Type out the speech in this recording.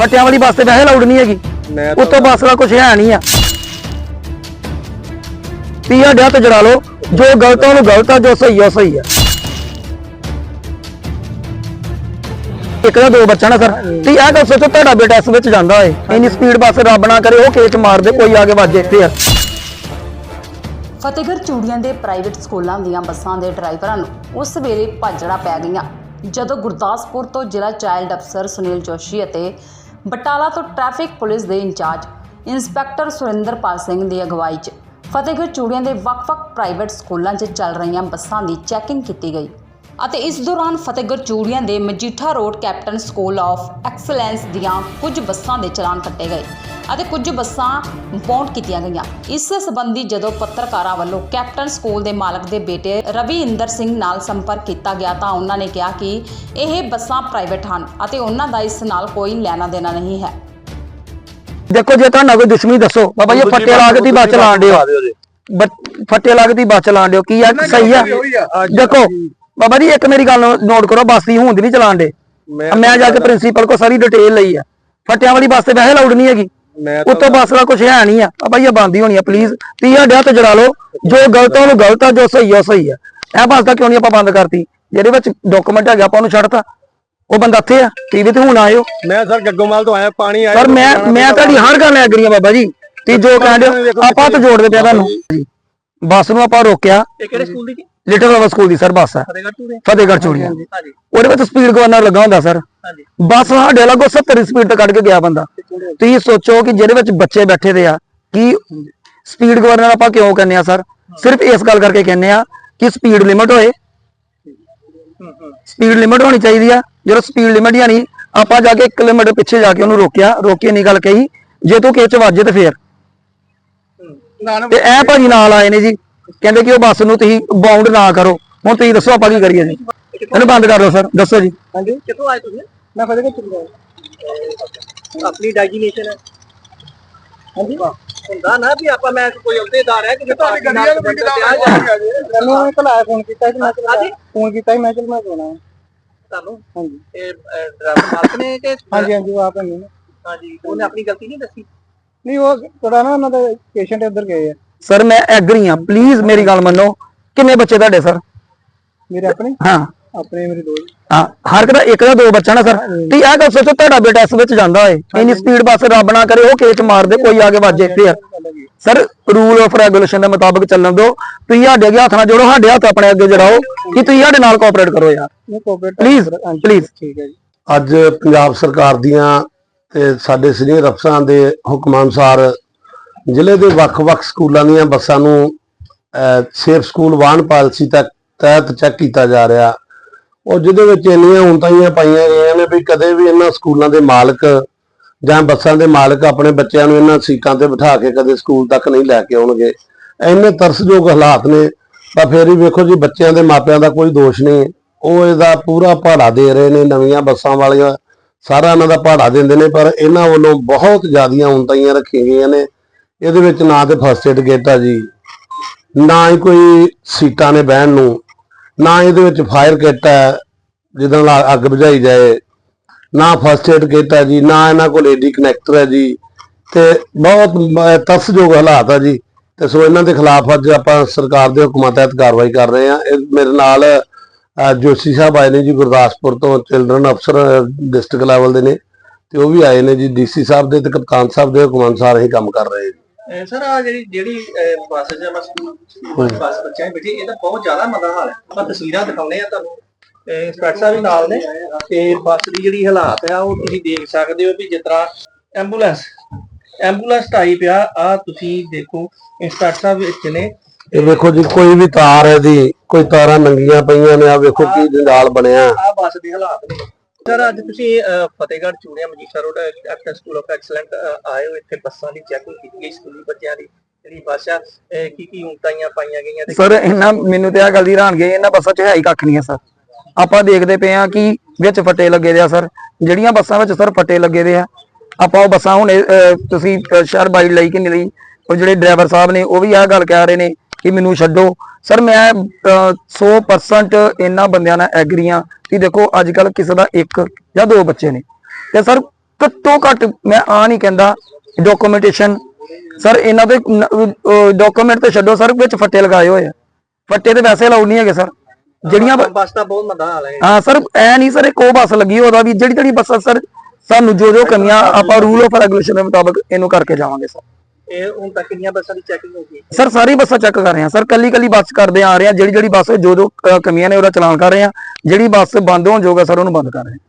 ਫੱਟਿਆਂ ਵਾਲੀ ਬੱਸ ਤੇ ਵੈਸੇ ਲਾਉਡ ਨਹੀਂ ਹੈਗੀ। ਮੈਂ ਉੱਤੋਂ ਬੱਸ ਦਾ ਕੁਝ ਹੈ ਨਹੀਂ ਆ। ਪੀਆ ਡਿਆ ਤੇ ਜੜਾ ਲਓ। ਜੋ ਗਲਤ ਆ ਉਹਨੂੰ ਗਲਤ ਆ ਜੋ ਸਹੀ ਆ ਉਹ ਸਹੀ ਆ। ਇੱਕ ਦਾ ਦੋ ਬੱਚਾ ਨਾ ਸਰ। ਤੇ ਇਹ ਗੱਲ ਸੋਚੋ ਤੁਹਾਡਾ ਬੇਟਾ ਇਸ ਵਿੱਚ ਜਾਂਦਾ ਹੋਏ ਇੰਨੀ ਸਪੀਡ ਬੱਸ ਰੱਬ ਨਾ ਕਰੇ ਉਹ ਕੇਚ ਮਾਰ ਦੇ ਕੋਈ ਆ ਕੇ ਵੱਜੇ ਇੱਥੇ ਆ। ਫਤਿਹਗੜ੍ਹ ਚੂੜੀਆਂ ਦੇ ਪ੍ਰਾਈਵੇਟ ਸਕੂਲਾਂ ਦੀਆਂ ਬੱਸਾਂ ਦੇ ਡਰਾਈਵਰਾਂ ਨੂੰ ਉਸ ਵੇਲੇ ਭਾਜੜਾ ਪੈ ਗਈਆਂ। ਜਦੋਂ ਗੁਰਦਾਸਪੁਰ ਤੋਂ ਜ਼ਿਲ੍ਹਾ ਚਾਈਲਡ ਅਫਸਰ ਸੁਨੀਲ ਜੋਸ਼ੀ ਅਤੇ ਬਟਾਲਾ ਤੋਂ ਟ੍ਰੈਫਿਕ ਪੁਲਿਸ ਦੇ ਇੰਚਾਰਜ ਇੰਸਪੈਕਟਰ ਸੁਰਿੰਦਰਪਾਲ ਸਿੰਘ ਦੀ ਅਗਵਾਈ 'ਚ ਫਤਿਹਗੜ੍ਹ ਚੂੜੀਆਂ ਦੇ ਵੱਖ-ਵੱਖ ਪ੍ਰਾਈਵੇਟ ਸਕੂਲਾਂ 'ਚ ਚੱਲ ਰਹੀਆਂ ਬੱਸਾਂ ਦੀ ਚੈਕਿੰਗ ਕੀਤੀ ਗਈ ਅਤੇ ਇਸ ਦੌਰਾਨ ਫਤਿਹਗੜ੍ਹ ਚੂੜੀਆਂ ਦੇ Majitha road captain school of excellence ਦੀਆਂ ਕੁਝ ਬੱਸਾਂ ਦੇ ਚਲਾਨ ਕੱਟੇ ਗਏ। ਅਤੇ ਕੁਝ ਬੱਸਾਂ ਬੌਂਡ ਕੀਤੀਆਂ ਗਈਆਂ। ਇਸ ਸੰਬੰਧੀ ਜਦੋਂ ਪੱਤਰਕਾਰਾਂ ਵੱਲੋਂ ਕੈਪਟਨ ਸਕੂਲ ਦੇ ਮਾਲਕ ਦੇ ਬੇਟੇ ਰਵੀ ਇੰਦਰ ਸਿੰਘ ਨਾਲ ਸੰਪਰਕ ਕੀਤਾ ਗਿਆ ਤਾਂ ਉਹਨਾਂ ਨੇ ਕਿਹਾ ਕਿ ਇਹ ਬੱਸਾਂ ਪ੍ਰਾਈਵੇਟ ਹਨ ਅਤੇ ਉਹਨਾਂ ਦਾ ਇਸ ਨਾਲ ਕੋਈ ਲੈਣਾ ਦੇਣਾ ਨਹੀਂ ਹੈ। ਦੇਖੋ ਜੇ ਤੁਹਾਨੂੰ ਕੋਈ ਦੁਸ਼ਮਣੀ ਦੱਸੋ ਬਾਬਾ ਜੀ ਇਹ ਫੱਟੇ ਲਾ ਕੇ ਦੀ ਬੱਸ ਚਲਾਣ ਦਿਓ। ਫੱਟੇ ਲਾ ਕੇ ਦੀ ਬੱਸ ਚਲਾਣ ਦਿਓ। ਕੀ ਆ? ਸਹੀ ਆ? ਦੇਖੋ ਬਾਬਾ ਜੀ ਇੱਕ ਮੇਰੀ ਗੱਲ ਨੋਟ ਕਰੋ ਬੱਸ ਦੀ ਹੁੰਦੀ ਨਹੀਂ ਚਲਾਣ ਦੇ। ਮੈਂ ਜਾ ਕੇ ਪ੍ਰਿੰਸੀਪਲ ਕੋ ਸਾਰੀ ਡਿਟੇਲ ਲਈ ਆ। ਫੱਟਿਆਂ ਵਾਲੀ ਬੱਸ ਤੇ ਵੈਸੇ ਲਾਉਡ ਨਹੀਂ ਹੈਗੀ। ਉੱਤੋਂ ਬੱਸ ਦਾ ਕੁਝ ਹੈ ਨਹੀਂ ਆ। ਬਾਬਾ ਜੀ ਇਹ ਬੰਦੀ ਹੋਣੀ ਆ ਪਲੀਜ਼ ਪੀਆ ਡਿਆ ਤੇ ਜੜਾ ਲਓ। ਜੋ ਗਲਤ ਆ ਉਹਨੂੰ ਗਲਤ ਆ ਜੋ ਸਹੀ ਆ ਉਹ ਸਹੀ ਆ। ਇਹ ਬੱਸ ਦਾ ਕਿਉਂ ਨਹੀਂ ਆਪਾਂ ਬੰਦ ਕਰਤੀ? ਜਿਹਦੇ ਵਿੱਚ ਡਾਕੂਮੈਂਟ ਹੈਗਾ ਆਪਾਂ ਉਹਨੂੰ ਛੱਡਤਾ। ਉਹ ਬੰਦਾ ਇੱਥੇ ਆ ਟੀਵੀ ਤੇ ਹੁਣ ਆਇਓ। ਮੈਂ ਸਰ ਗੱਗੋਮਾਲ ਤੋਂ ਆਇਆ ਪਾਣੀ ਆਇਆ। ਸਰ ਮੈਂ ਮੈਂ ਤੁਹਾਡੀ ਹਰ ਗੱਲ ਐਗਰੀ ਆ ਬਾਬਾ ਜੀ। ਤੇ ਜੋ ਕਹਿੰਦੇ ਹੋ, ਆਪਾਂ ਹੱਥ ਜੋੜਦੇ ਪਿਆ ਤੁਹਾਨੂੰ। ਬੱਸ ਨੂੰ ਆਪਾਂ ਰੋਕਿਆ। ਇਹ ਕਿਹੜੇ ਸਕੂਲ ਦੀ ਲਿਟਲ ਬਾਬਾ ਸਕੂਲ ਦੀ ਸਰ ਬੱਸ ਹੈ ਫਤਿਹਗੜ੍ਹ ਚੂੜੀਆਂ। ਉਹਦੇ ਵਿੱਚ ਸਪੀਡ ਗਵਰਨਰ ਲੱਗਾ ਹੁੰਦਾ ਸਰ। ਬੱਸ ਸਾਡੇ ਲੱਗੋ 70 ਸਪੀਡ ਤੇ ਕੱਢ ਕੇ ਗਿਆ ਬੰਦਾ। ਤੁਸੀਂ ਸੋਚੋ ਕਿ ਜਿਹਦੇ ਵਿੱਚ ਬੱਚੇ ਬੈਠੇ ਦੇ ਆ ਕਿ ਸਪੀਡ ਗਵਰਨਰ ਆਪਾਂ ਕਿਉਂ ਕਹਿੰਦੇ ਆ ਸਰ? ਸਿਰਫ ਇਸ ਗੱਲ ਕਰਕੇ ਕਹਿੰਦੇ ਆ ਕਿ ਸਪੀਡ ਲਿਮਟ ਹੋਏ। ਸਪੀਡ ਲਿਮਟ ਹੋਣੀ ਚਾਹੀਦੀ ਆ। ਜਦੋਂ ਸਪੀਡ ਲਿਮਟ ਹੀ ਨਹੀਂ ਆਪਾਂ ਜਾ ਕੇ 1 ਕਿਲੋਮੀਟਰ ਪਿੱਛੇ ਜਾ ਕੇ ਉਹਨੂੰ ਰੋਕਿਆ ਰੋਕੇ ਨਹੀਂ ਗੱਲ ਕਹੀ ਜੇ ਤੂੰ ਕਿਸੇ ਚ ਵੱਜੇ ਤੇ ਫੇਰ। ਤੇ ਇਹ ਭਾਜੀ ਨਾਲ ਆਏ ਨੇ ਜੀ। ਕਹਿੰਦੇ ਕਿ ਉਹ ਬੱਸ ਨੂੰ ਤੁਸੀਂ ਬਾਉਂਡ ਨਾ ਕਰੋ। ਹੁਣ ਤੁਸੀਂ ਦੱਸੋ ਆਪਾਂ ਕੀ ਕਰੀਏ ਜੀ। ਇਹਨੂੰ ਬੰਦ ਕਰ ਦਿਓ ਸਰ ਦੱਸੋ ਜੀ। ਹਾਂਜੀ ਕਿੱਥੋਂ ਆਏ ਤੁਸੀਂ? ਮੈਂ ਫਤਿਹਗੜ੍ਹ ਟੂ ਤੋਂ ਆਪਣੀ ਡੈਜੀਨੇਸ਼ਨ ਹੈ। ਹਾਂਜੀ। ਹੁੰਦਾ ਨਾ ਵੀ ਆਪਾਂ ਮੈਂ ਕੋਈ ਅਹੁਦੇਦਾਰ ਹੈ ਕਿ ਤੁਹਾਡੀ ਗੱਡੀਆਂ ਨੂੰ ਮੈਨੂੰ ਇੱਕ ਲਾਇਆ ਫੋਨ ਕੀਤਾ ਸੀ ਮੈਂ ਹਾਂਜੀ। ਫੋਨ ਕੀਤਾ ਸੀ ਮੈਂ ਚਲ ਮੈਂ ਜਾਣਾ ਤੁਹਾਨੂੰ? ਹਾਂਜੀ। ਇਹ ਡਰਾਈਵਰ ਮਾਲਕ ਨੇ ਕਿ ਹਾਂਜੀ ਹਾਂਜੀ ਉਹ ਆਪ ਹੈ ਨਹੀਂ ਹਾਂਜੀ ਉਹਨੇ ਆਪਣੀ ਗਲਤੀ ਨਹੀਂ ਦੱਸੀ? ਨਹੀਂ ਉਹ ਥੋੜਾ ਨਾ ਉਹਨਾਂ ਦੇ ਪੇਸ਼ੈਂਟ ਇੱਧਰ ਗਏ ਆ। ਸਰ ਮੈਂ ਐਗਰੀ ਹਾਂ। ਪਲੀਜ਼ ਮੇਰੀ ਗੱਲ ਮੰਨੋ। ਕਿੰਨੇ ਬੱਚੇ ਤੁਹਾਡੇ ਸਰ? ਮੇਰੇ ਆਪਣੇ? ਹਾਂ। ਆਪਣੇ ਮੇਰੇ ਦੋ ਹਾਂ ਹਰ ਇੱਕ ਦਾ ਇੱਕ ਦਾ ਦੋ ਬੱਚਾ ਨਾ ਸਰ। ਤੇ ਇਹ ਗੱਲ ਸੋਚੋ ਤੁਹਾਡਾ ਬੇਟਾ ਇਸ ਵਿੱਚ ਜਾਂਦਾ ਹੋਏ ਇੰਨੀ ਸਪੀਡ ਬੱਸ ਰੱਬ ਨਾ ਕਰੇ ਉਹ ਕੇਚ ਮਾਰ ਦੇ ਕੋਈ ਆ ਕੇ ਵੱਜੇ ਆ ਸਰ ਰੂਲ ਆਫ ਰੈਗੂਲੇਸ਼ਨ ਦੇ ਮੁਤਾਬਕ ਚੱਲਣ ਦਿਓ। ਤੁਸੀਂ ਸਾਡੇ ਅੱਗੇ ਹੱਥ ਨਾਲ ਜੋੜੋ ਸਾਡੇ ਹੱਥ ਆਪਣੇ ਅੱਗੇ ਜੜਾਓ ਕਿ ਤੁਸੀਂ ਸਾਡੇ ਨਾਲ ਕੋਆਪਰੇਟ ਕਰੋ ਯਾਰ। ਪਲੀਜ਼ ਪਲੀਜ਼ ਠੀਕ ਹੈ ਜੀ। ਅੱਜ ਪੰਜਾਬ ਸਰਕਾਰ ਦੀਆਂ ਤੇ ਸਾਡੇ ਸੀਨੀਅਰ ਅਫਸਰਾਂ ਦੇ ਹੁਕਮਾਂ ਅਨੁਸਾਰ ਜ਼ਿਲ੍ਹੇ ਦੇ ਵੱਖ-ਵੱਖ ਸਕੂਲਾਂ ਦੀਆਂ ਬੱਸਾਂ ਨੂੰ ਸੇਫ ਸਕੂਲ ਵਾਹਨ ਪਾਲਿਸੀ ਤੱਕ ਤਹਿਤ ਚੈੱਕ ਕੀਤਾ ਜਾ ਰਿਹਾ। ਉਹ ਜਿਹਦੇ ਵਿੱਚ ਇੰਨੀਆਂ ਉਂਤਾਈਆਂ ਪਾਈਆਂ ਗਈਆਂ ਨੇ ਵੀ ਕਦੇ ਵੀ ਇਹਨਾਂ ਸਕੂਲਾਂ ਦੇ ਮਾਲਕ ਜਾਂ ਬੱਸਾਂ ਦੇ ਮਾਲਕ ਆਪਣੇ ਬੱਚਿਆਂ ਨੂੰ ਇਹਨਾਂ ਸੀਟਾਂ ਤੇ ਬਿਠਾ ਕੇ ਕਦੇ ਸਕੂਲ ਤੱਕ ਨਹੀਂ ਲੈ ਕੇ ਆਉਣਗੇ। ਇੰਨੇ ਤਰਸਯੋਗ ਹਾਲਾਤ ਨੇ ਤਾਂ ਫੇਰ ਹੀ ਵੇਖੋ ਜੀ, ਬੱਚਿਆਂ ਦੇ ਮਾਪਿਆਂ ਦਾ ਕੋਈ ਦੋਸ਼ ਨਹੀਂ ਉਹ ਇਹਦਾ ਪੂਰਾ ਭਾੜਾ ਦੇ ਰਹੇ ਨੇ, ਨਵੀਆਂ ਬੱਸਾਂ ਵਾਲੀਆਂ, ਸਾਰਾ ਇਹਨਾਂ ਦਾ ਭਾੜਾ ਦਿੰਦੇ ਨੇ, ਪਰ ਇਹਨਾਂ ਵੱਲੋਂ ਬਹੁਤ ਜ਼ਿਆਦੀਆਂ ਉਂਤਾਈਆਂ ਰੱਖੀਆਂ ਗਈਆਂ ਨੇ। ਇਹਦੇ ਵਿੱਚ ਨਾ ਤੇ ਫਸਟ ਏਡ ਗੇਟ ਆ ਜੀ, ਨਾ ਹੀ ਕੋਈ ਸੀਟਾਂ ਨੇ ਬਹਿਣ ਨੂੰ। ਨਾ ਇਹਦੇ ਵਿੱਚ ਫਾਇਰ ਕਿੱਟ ਹੈ, ਜਿਹਦੇ ਨਾਲ ਅੱਗ ਬੁਝਾਈ ਜਾਏ, ਨਾ ਫਸਟ ਏਡ ਕਿੱਟ ਹੈ ਜੀ, ਨਾ ਇਹਨਾਂ ਕੋਲ ਏਡੀ ਕਨੈਕਟਰ ਹੈ ਜੀ। ਤੇ ਬਹੁਤ ਮ- ਤਰਸਯੋਗ ਹਾਲਾਤ ਆ ਜੀ। ਤੇ ਸੋ ਇਹਨਾਂ ਦੇ ਖਿਲਾਫ ਅੱਜ ਆਪਾਂ ਸਰਕਾਰ ਦੇ ਹੁਕਮਾਂ ਤਹਿਤ ਕਾਰਵਾਈ ਕਰ ਰਹੇ ਹਾਂ। ਇਹ ਮੇਰੇ ਨਾਲ ਜੋਸ਼ੀ ਸਾਹਿਬ ਆਏ ਨੇ ਜੀ ਗੁਰਦਾਸਪੁਰ ਤੋਂ ਚਿਲਡਰਨ ਅਫਸਰ ਡਿਸਟ੍ਰਿਕਟ ਲੈਵਲ ਦੇ ਨੇ। ਤੇ ਉਹ ਵੀ ਆਏ ਨੇ ਜੀ, ਡੀਸੀ ਸਾਹਿਬ ਦੇ ਤੇ ਕਪਤਾਨ ਸਾਹਿਬ ਦੇ ਹੁਕਮ ਅਨੁਸਾਰ ਇਹ ਕੰਮ ਕਰ ਰਹੇ ਹਾਂ ਸਰ ਆ ਜਿਹੜੀ ਜਿਹੜੀ ਬੱਸ ਜਾਂ ਮੈਂ ਸਕੂਲ ਬੱਸ ਬੱਚਿਆਂ ਦੀ ਬੈਠੀ ਇਹਦਾ ਬਹੁਤ ਜ਼ਿਆਦਾ ਮੰਦਾ ਹਾਲ ਹੈ। ਆਪਾਂ ਤਸਵੀਰਾਂ ਦਿਖਾਉਂਦੇ ਆ ਤੁਹਾਨੂੰ। ਇੰਸਪੈਕਟਰ ਸਾਹਿਬ ਵੀ ਨਾਲ ਨੇ ਤੇ ਬੱਸ ਦੀ ਜਿਹੜੀ ਹਾਲਾਤ ਆ ਉਹ ਤੁਸੀਂ ਦੇਖ ਸਕਦੇ ਹੋ ਵੀ ਜਿਸ ਤਰ੍ਹਾਂ ਐਂਬੂਲੈਂਸ ਐਂਬੂਲੈਂਸ ਟਾਈਪ ਆ ਆ ਤੁਸੀਂ ਦੇਖੋ ਇੰਸਪੈਕਟਰ ਸਾਹਿਬ ਵਿੱਚ ਨੇ। ਇਹ ਵੇਖੋ ਜੀ ਕੋਈ ਵੀ ਤਾਰ ਹੈ ਦੀ ਕੋਈ ਤਾਰਾਂ ਨੰਗੀਆਂ ਪਈਆਂ ਨੇ ਆ ਵੇਖੋ ਕੀ ਜੰਜਾਲ ਬਣਿਆ। ਆ ਬੱਸ ਦੇ ਹਾਲਾਤ ਨੇ। ਸਰ ਅੱਜ ਤੁਸੀਂ Fatehgarh Churian Majitha road captain school of excellent ਆਏ ਹੋ ਇੱਥੇ ਬੱਸਾਂ ਦੀ ਚੈਕਿੰਗ ਕੀਤੀ ਗਈ ਸਕੂਲੀ ਬੱਚਿਆਂ ਦੀ ਜਿਹੜੀ ਬੱਸ ਕੀ ਕੀ ਉਂਤਾਈਆਂ ਪਾਈਆਂ ਗਈਆਂ ਤੇ ਸਰ ਇਹਨਾਂ ਮੈਨੂੰ ਤੇ ਆ ਗੱਲ ਦੀ ਹੈਰਾਨਗੀ ਹੈ, ਇਹਨਾਂ ਬੱਸਾਂ 'ਚ ਹੈ ਹੀ ਕੱਖ ਨਹੀਂ ਹੈ ਸਰ ਆਪਾਂ ਦੇਖਦੇ ਪਏ ਆ ਕਿ ਵਿੱਚ ਫੱਟੇ ਲੱਗੇ ਦੇ ਆ ਸਰ ਜਿਹੜੀਆਂ ਬੱਸਾਂ ਵਿੱਚ ਸਰ ਫੱਟੇ ਲੱਗੇ ਦੇ ਆ ਆਪਾਂ ਉਹ ਬੱਸਾਂ ਹੁਣ ਤੁਸੀਂ ਸ਼ਹਿਰ ਬਾਈ ਲਈ ਕਿ ਨਹੀਂ ਲਈ ਉਹ ਜਿਹੜੇ ਡਰਾਈਵਰ ਸਾਹਿਬ ਨੇ ਉਹ ਵੀ ਆਹ ਗੱਲ ਕਹਿ ਰਹੇ ਨੇ ਕਿ ਮੈਨੂੰ ਛੱਡੋ। ਸਰ ਮੈਂ ਅਹ, 100% ਇਹਨਾਂ ਬੰਦਿਆਂ ਨਾਲ ਐਗਰੀ ਆ ਕਿ ਦੇਖੋ ਅੱਜ ਕੱਲ ਕਿਸੇ ਦਾ ਇੱਕ ਜਾਂ ਦੋ ਬੱਚੇ ਨੇ। ਤੇ ਸਰ ਘੱਟੋ ਘੱਟ ਮੈਂ ਆ ਨਹੀਂ ਕਹਿੰਦਾ ਡਾਕੂਮੈਂਟੇਸ਼ਨ ਸਰ ਇਹਨਾਂ ਦੇ ਡਾਕੂਮੈਂਟ ਤੇ ਛੱਡੋ ਸਰ ਵਿੱਚ ਫੱਟੇ ਲਗਾਏ ਹੋਏ ਆ। ਫੱਟੇ ਤੇ ਵੈਸੇ ਅਲਾਉਡ ਨਹੀਂ ਹੈਗੇ ਸਰ ਜਿਹੜੀਆਂ ਬੱਸ ਦਾ ਬਹੁਤ ਮੰਦਾ ਹਾਲ ਹੈ। ਹਾਂ ਸਰ ਐ ਨਹੀਂ ਸਰ ਇੱਕ ਉਹ ਬੱਸ ਲੱਗੀ ਉਹਦਾ ਵੀ ਜਿਹੜੀ ਜਿਹੜੀ ਬੱਸਾਂ ਸਰ ਸਾਨੂੰ ਜੋ ਜੋ ਕਮੀਆਂ ਆਪਾਂ ਰੂਲ ਆਫ ਰੈਗੂਲੇਸ਼ਨ ਦੇ ਮੁਤਾਬਕ ਇਹਨੂੰ ਕਰਕੇ ਜਾਵਾਂਗੇ ਸਰ ਇਹ ਹੁਣ ਤੱਕ ਕਿੰਨੀਆਂ ਬੱਸਾਂ ਦੀ ਚੈਕਿੰਗ ਹੋ ਗਈ ਸਰ, ਸਾਰੀ ਬੱਸਾਂ ਚੈੱਕ ਕਰ ਰਹੇ ਹਾਂ। ਸਰ ਕੱਲੀ ਕੱਲੀ ਬੱਸ ਕਰਦੇ ਆ ਰਹੇ ਹਾਂ। ਜਿਹੜੀ ਜਿਹੜੀ ਬੱਸ ਜੋ ਜੋ ਕਮੀਆਂ ਨੇ ਉਹਦਾ ਚਲਾਨ ਕਰ ਰਹੇ ਹਾਂ। ਜਿਹੜੀ ਬੱਸ ਬੰਦ ਹੋਣ ਜੋਗਾ ਸਰ, ਉਹਨੂੰ ਬੰਦ ਕਰ ਰਹੇ ਹਾਂ।